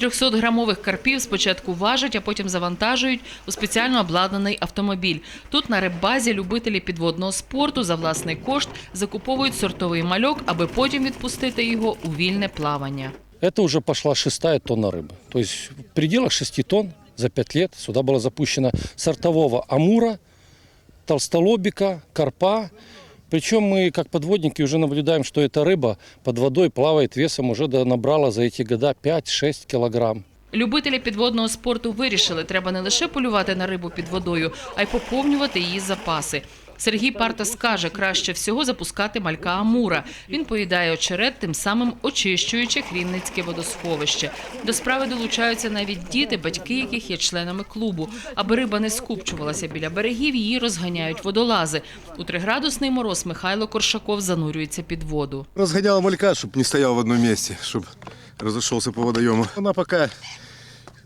300-грамових карпів спочатку важать, а потім завантажують у спеціально обладнаний автомобіль. Тут на риббазі любителі підводного спорту за власний кошт закуповують сортовий мальок, аби потім відпустити його у вільне плавання. Это уже пошла шестая тонна рыбы. То есть в пределах 6 тонн за 5 лет сюда было запущено сортового амура, толстолобика, карпа. Причем мы, как подводники, уже наблюдаем, что эта рыба под водой плавает весом уже до- набрала за эти года 5-6 килограмм. Любителі підводного спорту вирішили, треба не лише полювати на рибу під водою, а й поповнювати її запаси. Сергій Партас каже, краще всього запускати малька Амура. Він поїдає очерет, тим самим очищуючи Хрімницьке водосховище. До справи долучаються навіть діти, батьки яких є членами клубу. Аби риба не скупчувалася біля берегів, її розганяють водолази. У триградусний мороз Михайло Коршаков занурюється під воду. Разгоняла малька, чтобы не стоял в одном месте, чтобы разошелся по водоему. Она пока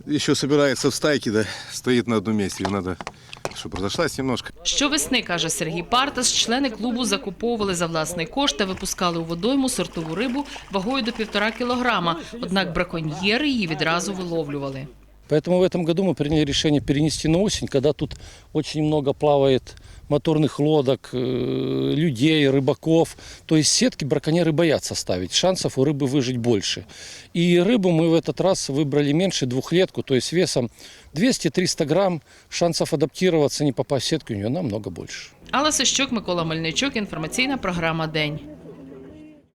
еще собирается в стайке, да, стоит на одном месте. Ее надо, щоб розійшлась немножко. Щовесни, каже Сергій Партас, члени клубу закуповували за власний кошт та випускали у водойму сортову рибу вагою до півтора кілограма. Однак браконьєри її відразу виловлювали. Поэтому в этом году мы приняли решение перенести на осень, когда тут очень много плавает моторных лодок, э, людей, рыбаков. То есть сетки браконьеры боятся ставить. Шансов у рыбы выжить больше. И рыбу мы в этот раз выбрали меньше двухлетку, то есть весом 200-300 грамм. Шансов адаптироваться, не попасть в сетку у нее намного больше. Алла Сищук, Микола Мельничук, інформаційна програма День.